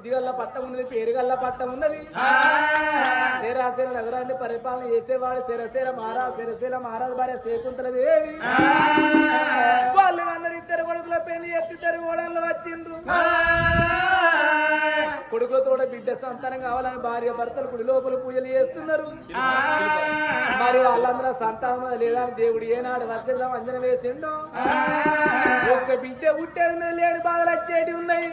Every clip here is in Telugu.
బుద్ధిగల్ల పట్టం ఉన్నది పేరుగల్ల పట్టం ఉన్నది. సేరాసేర నగరాన్ని పరిపాలన చేసేవాడు శరసేర మహారాజ్ శరసేర మహారాజు భార్య సేకుంటలది వాళ్ళు అందరు ఇద్దరు కొడుకుల పెళ్ళి చేసి ఇద్దరు వచ్చిండ్రు. కొడుకులతో బిడ్డ సంతానం కావాలని భార్య భర్తలు గుడి లోపల పూజలు చేస్తున్నారు. మరి వాళ్ళందరూ సంతానం లేదా దేవుడు ఏనాడు వర్షంలో అంజన వేసిండో? ఒక్క బిడ్డ పుట్టేది లేని బాధలు వచ్చేటి ఉన్నాయి.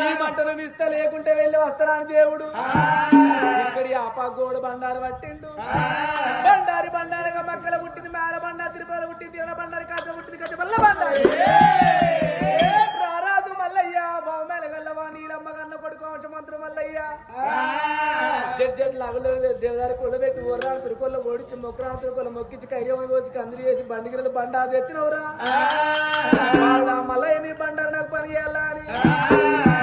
ఈ మంటలు మిస్త లేకుంటే వెళ్ళి వస్తారని దేవుడు. ఇక్కడి అపాగోడు బండారు పట్టిండు. బండారి బండారుగా మక్కల పుట్టింది మేల బండారు తిరుపతి పుట్టింది తిరుమల బండారు కాజ పుట్టింది కట్ట బండారు. జడ్జెడ్ లగలేదు దేవదారి కొల్ల పెట్టి ఊర్రాను తిరుకొల్ల ఓడించి మొక్కరాను తిరుకొల్ల మొక్కించి కైర్యం కోసి కందులు చేసి బండిగిరలు బండ తెచ్చినవురా మళ్ళీ నీ బండారు నాకు పని చేయాలని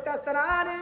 కొట్టేస్తారా అని.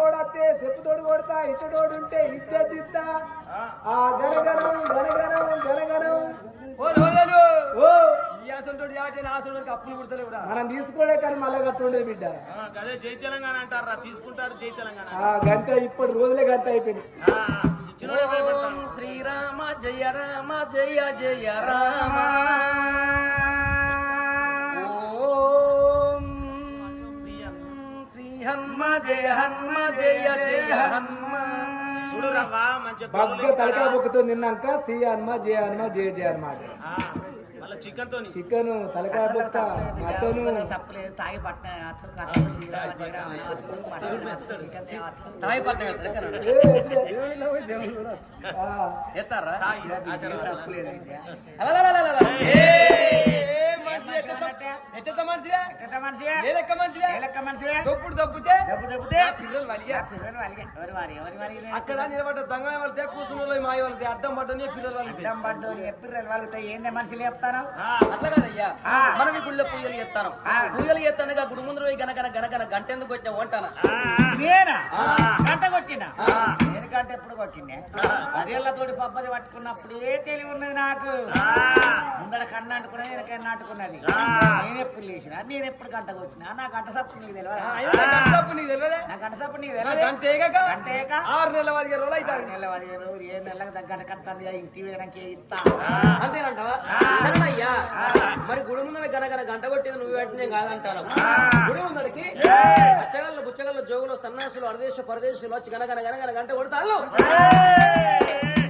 వంట అప్పులోడత్తే చెప్పుతోడు కొడతా ఇచ్చటోడు ఉంటే ఇద్దెద్దిస్తా ఆ గనగనం గనగనం గనగనం మనం తీసుకోడే కానీ మళ్ళా కట్టుండే బిడ్డ. ఆ, అదే జై తెలంగాణ అంటారా? తీసుకుంటారు జై తెలంగాణ. ఆ గంత ఇప్పటి రోజులే గంత అయిపోయింది ఆ, ఇచ్చినోడే భయపడతాడు శ్రీరామ జయ రామ జయ జయ రామ. హన్మ జయ హన్మ జయ జయ హన్మ బగ్గ గొర్రెలు తలకా ఎత్తారా? బొక్కుతో తిన్నాక సి హనుమ జయ హనుమ జయ జయ హనుమ చికెన్ తోని చికెన్ తలకా బొక్క మటను తప్పలేదు. తాగి పట్టిన అచ్చు ఖర్చు శ్రీరామ జయరామ అచ్చు మటన్ అచ్చు చికెన్ అచ్చు తాయి పట్నం ఎక్కడ ఆ, ఎత్తారా? తాగి, ఆచారం. ఎట్ట- మనిషివే? ఏ లెక్క? తొప్పుడు తప్పితే పిల్లలు పిల్లలు వాళ్ళకే. అక్కడ నిలబడ్డ దంగ వాళ్ళతే కూర్చున్న వాళ్ళు మాయ వాళ్ళతే అడ్డం పడ్డని పిల్లలు వాళ్ళతే అడ్డం పడ్డోని ఎప్పుడు వాళ్ళతో ఏందే మనుషులు చెప్తాను అట్లా కదయ్యా. మనం ఈ గుళ్ళో పూజలు చేస్తాను. పూజలు చేస్తానుగా గుడి ముందు పోయి గనగన గనగన గంట ఎందుకు వచ్చా వంటానా గంట కొట్టిన? గంట ఎప్పుడు కొట్టిండే పదేళ్ళతోటి పబ్బది పట్టుకున్నప్పుడు ఏ తెలివి ఉన్నది నాకు? ముందర కన్ను అంటుకున్నది వెనకన్నా అంటుకున్నది. నేను ఎప్పుడు లేచిన నేను ఎప్పుడు గంట కొట్టినా నా గంట సప్పు నీకు తెలియదు తప్పు నీకు తెలియదే నా గంట సప్పు నీకు నా తెలియదు గంట ఏగక? గంటేక ఆరు నెలల పదిహేను రోజులు అవుతారు. నెల పదిహేను రోజులు ఏ నెలకు దగ్గర కత్తాను ఇంటి వేయడానికి ఇస్తా. అంతేనంటావా? సరేనయ్యా మరి గుడి ముందర గనగన గంట కొట్టేది నువ్వు వెంటనే కాదంటాను. గుడి ముందరికి అచ్చగల్ల బుచ్చగల్ల జోగులు సన్నాసులు అరదేశ పరదేశులు వచ్చి గనగన గనగన గంట కొడతాను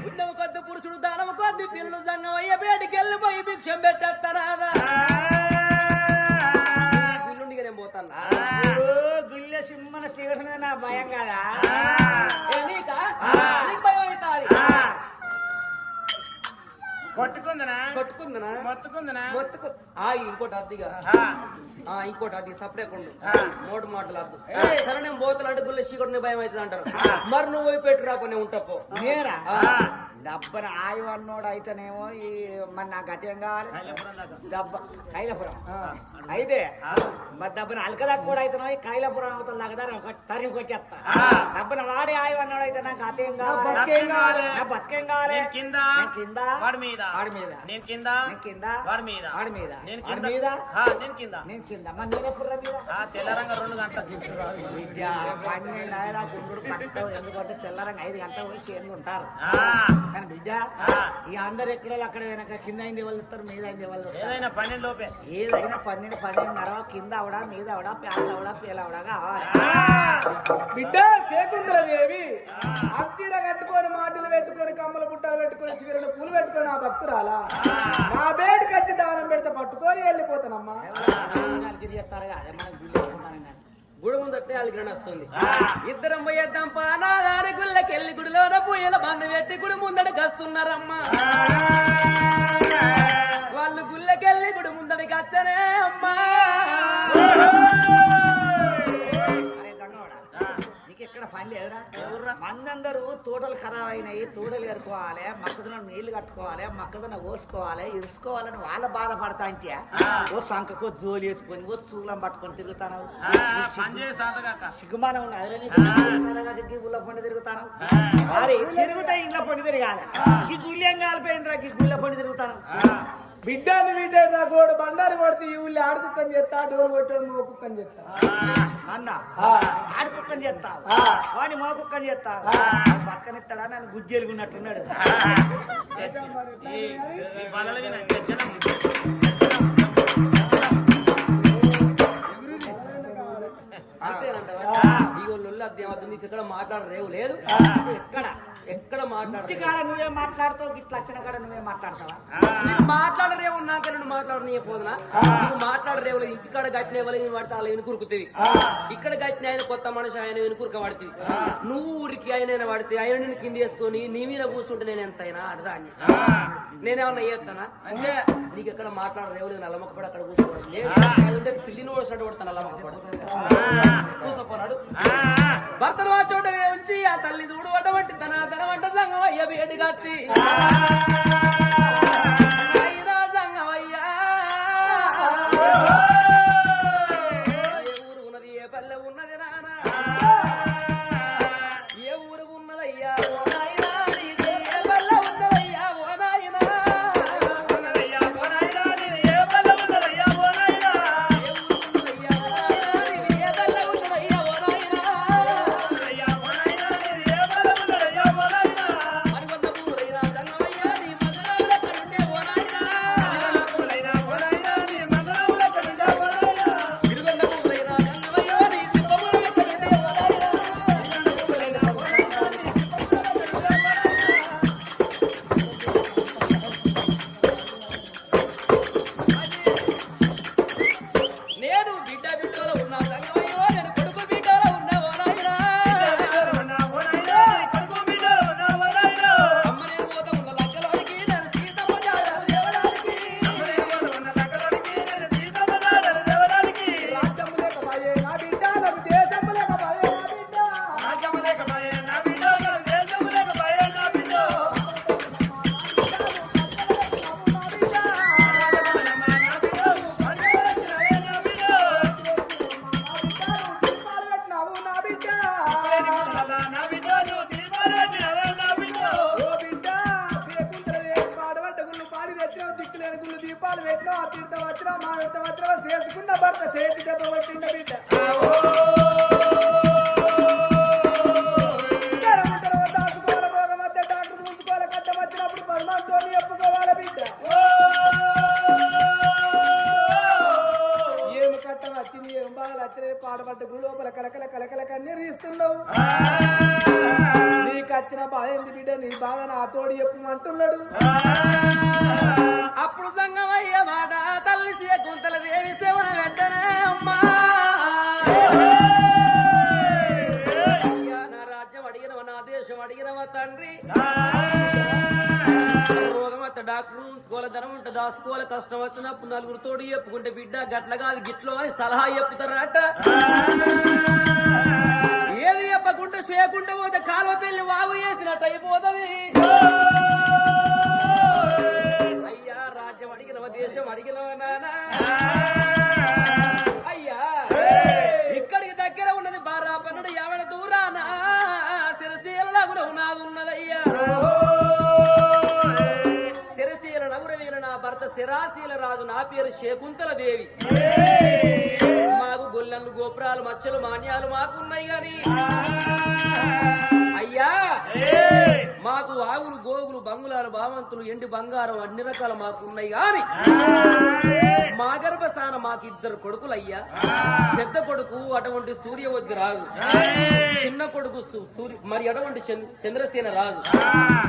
పుణ్యము కొద్ది పురుషుడు దానము కొద్ది పిల్లలు సంగమయ్య బయటికి వెళ్ళిపోయి భిక్షం పెట్టేస్తారా గుళ్ళ సింహన శివసిన నా భయం కదా? కొట్టుకుందనా? కొట్టుకుందనా? మొత్తుకుందనా? మొత్తుకు ఆ ఇంకోటి అద్దిగా. ఆ, ఇంకోటి అది సపరేట్ ఉండు. నోటు మాటలు అద్దు. సరే నేను బోతులు అంటే గుళ్ళ చీకటి భయం అవుతుంది అంటారు మరి నువ్వు పోయి పెట్టి రాకుండా ఉంటాపో నేరా ఆ. డబ్బన ఆయి అన్నోడు అయితేనేమో ఈ మరి నాకు గతి కావాలి. డబ్బ కైలపురం. అయితే మరి డబ్బన అలకదాకా కూడా అయితేనో ఈ కైలపురం అవుతుంది దగ్గర తరిగి వచ్చేస్తా డబ్బన వాడి ఆయి అన్నోడు అయితే నాకు గతి కావాలి. నాకేం? నా బతికేం కావాలి. కింద కింద వాడి మీద. వాడి మీద. నేను కింద కింద వాడి మీద. వాడి మీద. నేను కింద. మీద. నేను కింద. నేను కింద. మరి నేను ఎప్పుడు రా మీద? ఆ తెల్లరంగ రెండు గంటలు. పన్నెండు ఆయన గుండ్రుడు పట్టవు ఎందుకంటే తెల్లరంగా ఐదు గంటలు ఉంటారు. ఆ, కానీ విద్య ఈ అందరు ఎక్కడ అక్కడ వెనక కింద అయింది వాళ్ళు ఇస్తారు మీద అయింది వాళ్ళు. ఏదైనా పన్నెండు లోపే. ఏదైనా పన్నెండు పన్నెండున్నర కింద అవడా మీద అవడా పేద అవడా పేల అవడా కావాలి. బిడ్డ అచ్చీర కట్టుకొని మాటలు పెట్టుకొని కమ్మల బుట్టలు పెట్టుకొని చిగురులు పూలు పెట్టుకొని ఆ భక్తురాలా? నా బేటికి వచ్చి దానం పెడితే పట్టుకొని వెళ్ళిపోతానమ్మా. చేస్తారు అదే మనం గుడి ముందట్టే అలిగ్రహణ వస్తుంది. ఇద్దరం పోయేద్దాం పానాగారి గుళ్ళకి వెళ్ళి గుడిలోన పూయల బంద పెట్టి గుడి ముందడికి వస్తున్నారమ్మా పని లేదురా మందందరూ తోటలు ఖరాబ్ అయినాయి తోటలు ఎరుకోవాలి మొక్కజొన్న నీళ్ళు కట్టుకోవాలి మొక్కజొన్న కోసుకోవాలి ఇరుసుకోవాలని వాళ్ళ బాధపడతా అంటే ఓ సంకకో జోలి వేసుకొని ఓ చూలం పట్టుకొని తిరుగుతాను సిగ్గుమానం ఉన్నది గుళ్ళ పండు తిరుగుతాను మరి తిరుగుతా ఇంట్లో పండు తిరగాలి. ఈ గుళ్ళేం కాలిపోయిందిరా? ఈ గుళ్ళ పండు తిరుగుతాను బిడ్డని వీటే నా గోడు బండారు కొడితే ఈ ఊళ్ళో ఆడుకుక్కని చేస్తా డోలు కొట్టడం మో కుక్కని చేస్తా. అన్న ఆ, ఆడి కుక్కని చేస్తావు ఆ. వాడిని మా కుక్కని చేస్తావు పక్కనిస్తాడా నన్ను గుజ్జెలుగున్నట్టున్నాడు ఈ ఈ బలల విన జనం. అంతేనంటావా? ఈ లొల్లి అద్దెం వద్దు నీకు ఇక్కడ మాట్లాడరేవు? లేదు. ఎక్కడ? ఎక్కడ మాట్లాడరు ఇంటికాడ నువ్వే మాట్లాడతావు ఇట్లా వచ్చిన కాడ నువ్వే మాట్లాడతావా? నీకు మాట్లాడరేవు ఉన్నాక నేను మాట్లాడని పోదునా? నీకు మాట్లాడరేవు ఇంటికాడ గట్టిన ఎవరు పడితే అలా వెనుకురుకుతుంది ఇక్కడ గట్టిన ఆయన కొత్త మనిషి ఆయన వెనుకురుక పడుతుంది నువ్వు ఊరికి ఆయన పడితే ఆయన నిన్ను కింద వేసుకొని నీ మీద కూర్చుంటే నేను ఎంత అయినా అడదాన్ని నేనేమన్నా చేస్తానా అంటే నీకు ఎక్కడ మాట్లాడరేవు లేదు నల్లమక్క పడి అక్కడ కూర్చోవడం లేదు పిల్లిని ఓడిసినట్టు కొడతాను నల్లమక్క పడు. కూర్చోపోనాడు భర్తను ఆ. చోట ఉంచి ఆ తల్లి చూడు అటువంటి తన తన వంట సంగం అప్పుడు మాట తల్లి గుంతల దేవి శివన వెంటనే అమ్మా. నా రాజ్యం అడిగినవ నా దేశం అడిగినవ తండ్రి. రోగం డాక్టర్ ఉంచుకోవాలి ధనం ఉంటే దాచుకోవాలి కష్టం వచ్చినప్పుడు నలుగురు తోడు చెప్పుకుంటే బిడ్డ గట్ల కాదు గిట్లో అని సలహా చెప్పుతారట. ఏది చెప్పకుంటే చేయకుండా పోతే కాలువ పెళ్ళి వాగు చేసినట్టు అయిపోతుంది. దేశం అడిగినవ నానా? అయ్యా ఇక్కడికి దగ్గర ఉన్నది బారా పన్నెండు యావన దూరాన? సిరసీల నగురం నాది ఉన్నదయ్యా. సిరసీల నగుర వీల నా భర్త సిరాశీల రాజు నా పేరు శకుంతల దేవి. మాకు గొల్లలు గోపురాలు మచ్చలు మాన్యాలు మాకున్నాయి గాని. మాకు ఆవులు గోగులు బంగులాలు భావంతులు ఎండి బంగారం అన్ని రకాలు మాకు ఉన్నాయి కానీ మా గర్భస్థాన మాకు ఇద్దరు కొడుకులు అయ్యా పెద్ద కొడుకు అటువంటి సూర్యవద్ది రాజు. చిన్న కొడుకు మరి అటువంటి చంద్ర- చంద్రసేన రాజు.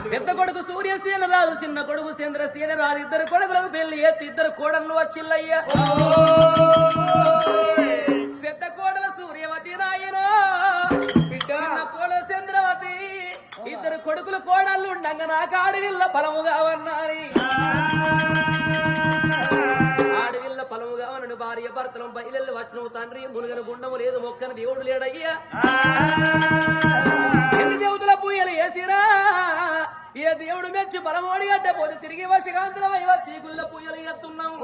పెద్ద కొడుకు సూర్యసేన రాజు చిన్న కొడుకు చంద్రసేన రాజు. ఇద్దరు కొడుకులకు పెళ్ళి ఎత్తి ఇద్దరు కోడళ్ళు వచ్చిల్లయ్యా. కొడుకులు కోడళ్ళు ఉండంగా నాకు ఆడవిల్ల బలముగా ఉన్నారి ఆడవిల్ల పలముగా ఉన్న భార్య భర్తలు బయలు వచ్చిన తండ్రి. మునుగను గుండము లేదు మొక్కను దేవుడు లేడయ్యా. ఎన్ని దేవతల పూయలు వేసిరా? ఏ దేవుడు మెచ్చి బలమోడి అంటే పోతే తిరిగి వశకాంతుల వైవ తీగుళ్ళ పూయలు ఎత్తున్నాము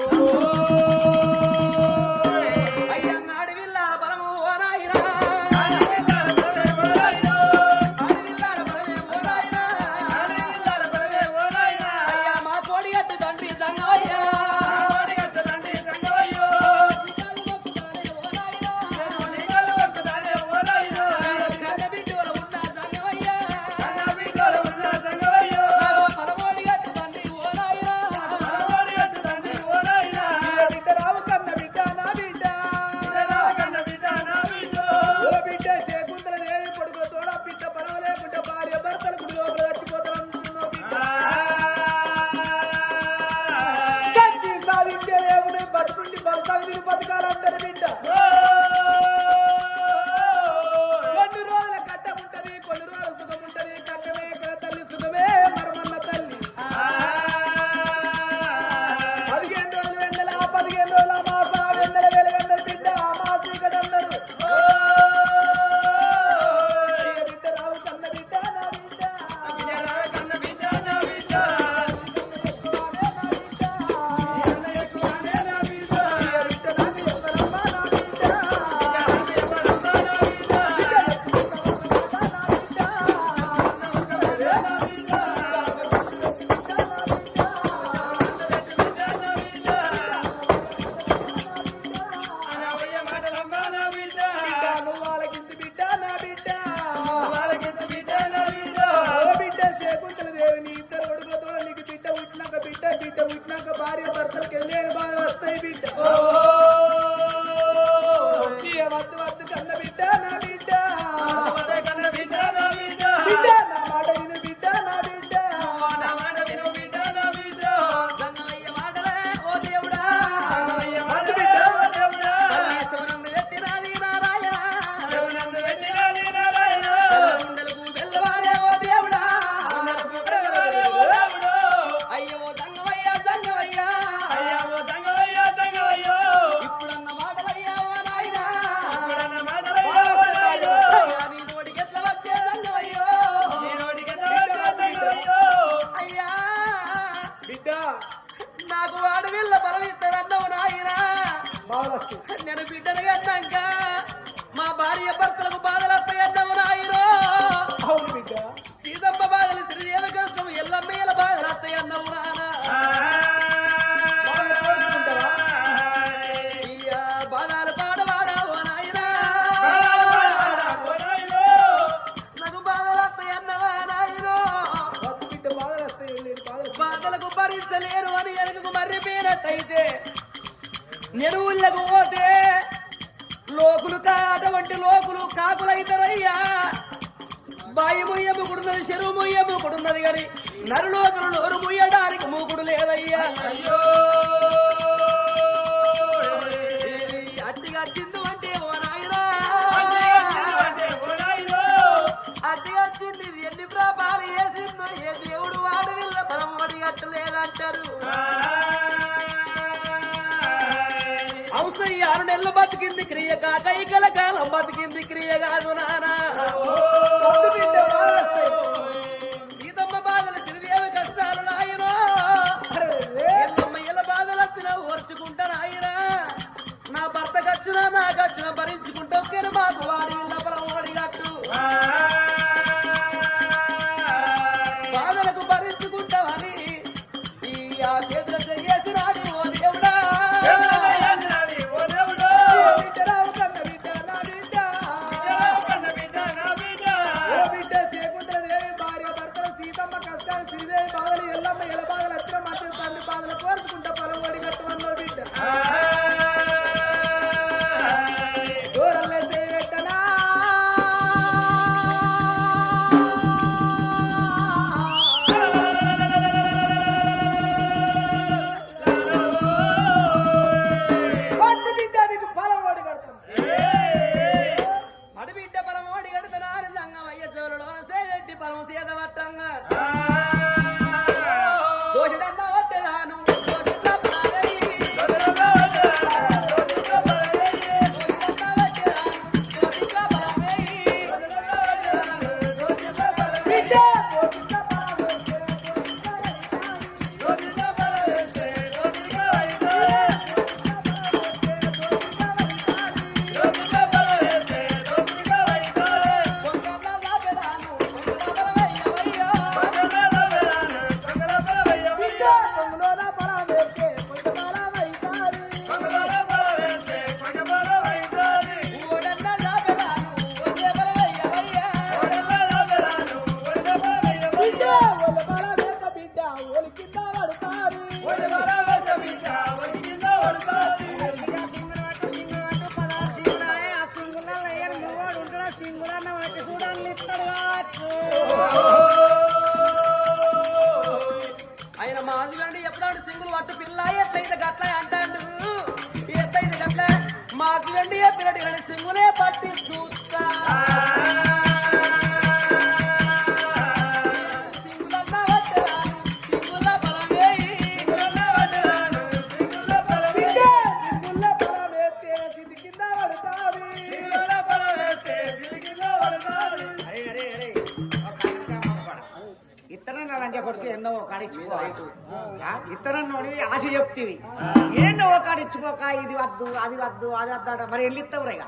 ఏంటో కాడిచ్చిపోక ఇది వద్దు అది వద్దు అది వద్దు మరి వెళ్ళి ఇస్తావు రేగా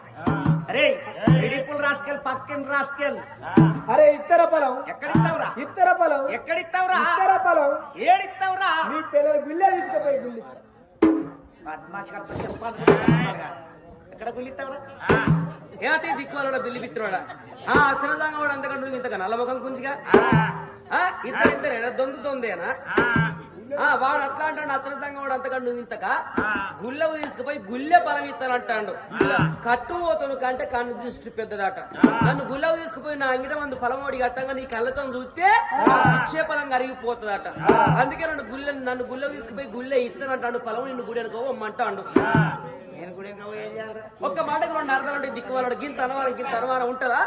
అరే ఇడిపులు రాసుకెళ్ళి పక్కన రాసుకెళ్ళి. అరే ఇత్తర పొలం. ఎక్కడ ఇస్తావురా ఇత్తర పొలం. ఎక్కడ ఇస్తావురా ఇత్తర పొలం. ఏడిస్తావురా? మీ పిల్లలు గుళ్ళే తీసుకుపోయి గుళ్ళి బద్మాష్ గారితో చెప్పాలి ఎక్కడ గుళ్ళిస్తావురా ఏతే దిక్కువాలోడ బిల్లి పిత్రోడా ఆ అక్షరదాంగా వాడు అంతకంటే నువ్వు ఇంతగా నల్ల ముఖం గుంజిగా? ఆ. ఇద్దరు ఇద్దరు దొందుతోందేనా ఆ. వాడు అట్లా అంటాడు అక్షరదాంగా వాడు అంతకంటే నువ్వు ఇంతగా గుళ్ళకు తీసుకుపోయి గుళ్ళె బలం ఇస్తానంటాడు కట్టు పోతాను కంటే కన్ను దృష్టి పెద్దదట. నన్ను గుళ్ళకు తీసుకుపోయి నా అంగిట మంది ఫలమోడి కట్టంగా నీ కళ్ళతో చూస్తే నిక్షేపలం కరిగిపోతుందట. అందుకే నన్ను గుళ్ళ నన్ను గుళ్ళకు తీసుకుపోయి గుళ్ళె ఇస్తానంటాడు ఫలం నిన్ను గుడి అనుకో ఒక్క మాటకు రెండు అర్థాలు దిక్కువాడు గింత అనుమానం గింత అనుమానం ఉంటుందా?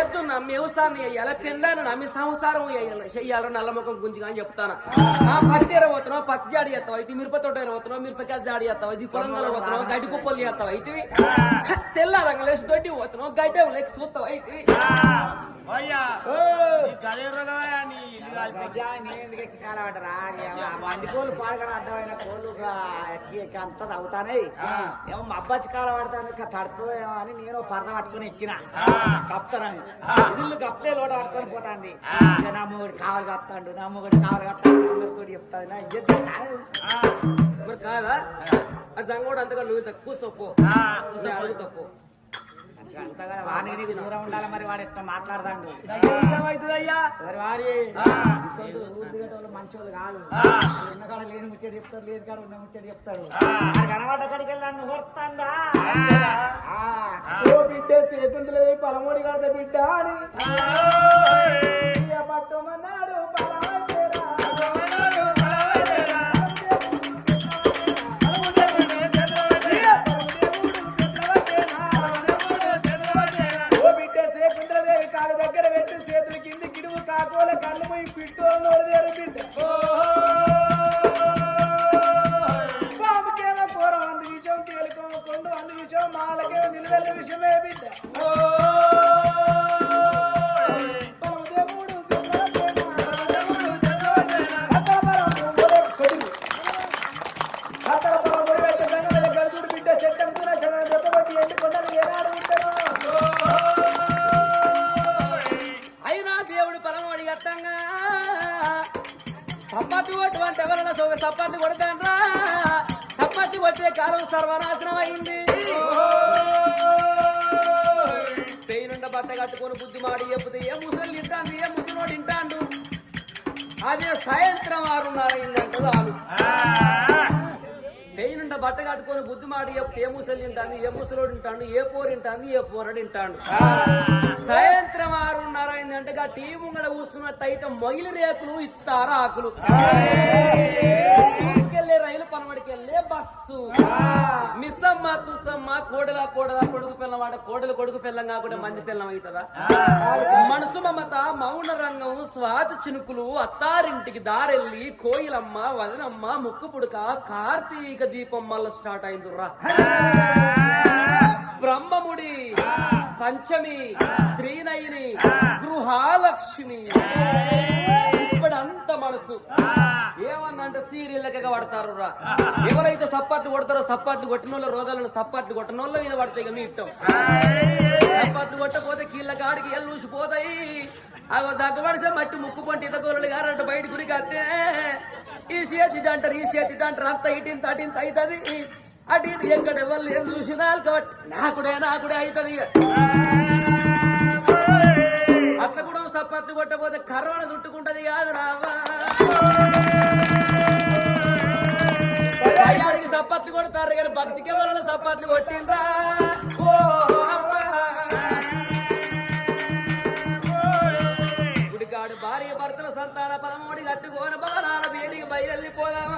ఎద్దు నమ్మి వ్యవసాయం చేయాలి పెళ్ళాను నమ్మి సంసారం చెయ్యాలని నల్లముఖం గుంజిగా అని చెప్తాను? ఆ పత్తి ఎర పోతున్నావు పత్తి జాడి చేస్తావు? అయితే మిరప తోట ఎర పోతున్నావు మిరపకాయ జాడి చేస్తావు? ఇది పొలంగల పోతున్నావు? గడ్డి కుప్పలు చేస్తావు? అయితే తెల్ల రంగులేసి దొడ్డి పోతున్నావు? గడ్డి లేక చూస్తావు? అయితే పాడగల అడ్డమైన కోళ్ళు అంతా ఏమో అబ్బాయి కాల పడతాను తడుతుందేమో అని నేను పరద పట్టుకుని ఎక్కిన. కప్తానని ఇల్లు కప్పలే లోట పట్టుకొని పోతాంది. నా మొగుడు కావాలి కప్తాడు నా మొగుడు కావాలి కప్తాడు అందరితో చెప్తాది. నా ఇజ్జత్ కాదు. ఆ. జంగోడు అంతగా నువ్వు తక్కువ తప్పు అడుగు తప్పు దూరం ఉండాలి మరి వాడు ఇష్టం మాట్లాడతాడు? అవుతుందయ్యా మరి వారి మంచోళ్ళు కాదు. లేని ముచ్చట చెప్తారు లేదు కాడ ఉన్న ముచ్చట చెప్తారు. కనబడ్డ అక్కడికి వెళ్ళాను కొడతాడా? బిడ్డ సేతుంది లేదు పలమూడి కడతా బిడ్డ అని. పట్టమన్నాడు పలమూడి సప్పట్టు కొట్టు అంటే ఎవరన్నా సొగ సప్పట్టు కొడతాన్రా సప్పట్టు కొట్టే కాలం సర్వనాశనం అయింది పెయినుండ బట్ట కట్టుకొని బుద్ధి మాడి చెప్తే ఏ ముసలి తింటాంది ఏ ముసలోడు తింటాండు? అదే సాయంత్రం ఆరున్నర అయిందంటే చాలు పెయినుండ బట్ట కట్టుకొని బుద్ధి మాడి చెప్తే ఏ ముసలి తింటాంది ఏ ముసలోడు తింటాడు ఏ పోరు తింటాంది ఏ పోరడు తింటాడు? సాయంత్రం ఆరున్నర అయిందంటే గా టీ ముంగడ కూస్తున్నట్టయితే మొయిలు రేకులు ఇస్తారు ఆకులు. ఊరికెళ్ళే రైలు పనబడికి బస్సు. మిస్సమ్మ తుస్సమ్మ కోడల కోడల కొడుకు పిల్లవాడ కోడలు కొడుకు పిల్లం కాకుండా మంది పిల్లం అవుతుందా? మనసు మమత మౌన రంగం స్వాత చినుకులు అత్తారింటికి దారెల్లి కోయిలమ్మ వదనమ్మ ముక్కు పుడక కార్తీక దీపం మళ్ళీ స్టార్ట్ అయిందిరా. పంచమి త్రీనయిని గృహాలక్ష్మి. ఇప్పుడంత మనసు. ఏమన్నంటే సీరియల్లగా పడతారు రా. ఎవరైతే సప్పట్లు కొడతారో సప్పట్లు కొట్టిన వాళ్ళ రోగాలను సప్పట్లు కొట్టిన వాళ్ళ మీద పడతాయి ఇక మీ ఇష్టం. సప్పట్లు కొట్టపోతే కీళ్ళ కాడికి ఎల్లు ఊసిపోతాయి. అగో దగ్గబడిసే మట్టి ముక్కు పంటి ఇతగోళ్ళు గారంట బయట గురికి వస్తే ఈ చేతి ఇటు అంటారు ఈ చేతి ఇటు అంటారు అంత ఇటింత అటింత అవుతుంది. అటు ఇటు ఎక్కడ ఎవరు లేదు చూసినా కాబట్టి నాకుడే నాకుడే అవుతుంది ఇక అట్లా కూడా సప్పట్లు కొట్టపోతే కరోనా చుట్టుకుంటది కాదు రావా. భయానికి సప్పట్లు కొడతారు కానీ భక్తికి వలన సప్పట్లు కొట్టిండ్రా. ఓ కాడు భార్య భర్తల సంతాన పరమోడి కట్టుకోని బాణాల వేడికి బయలు వెళ్ళిపోదామా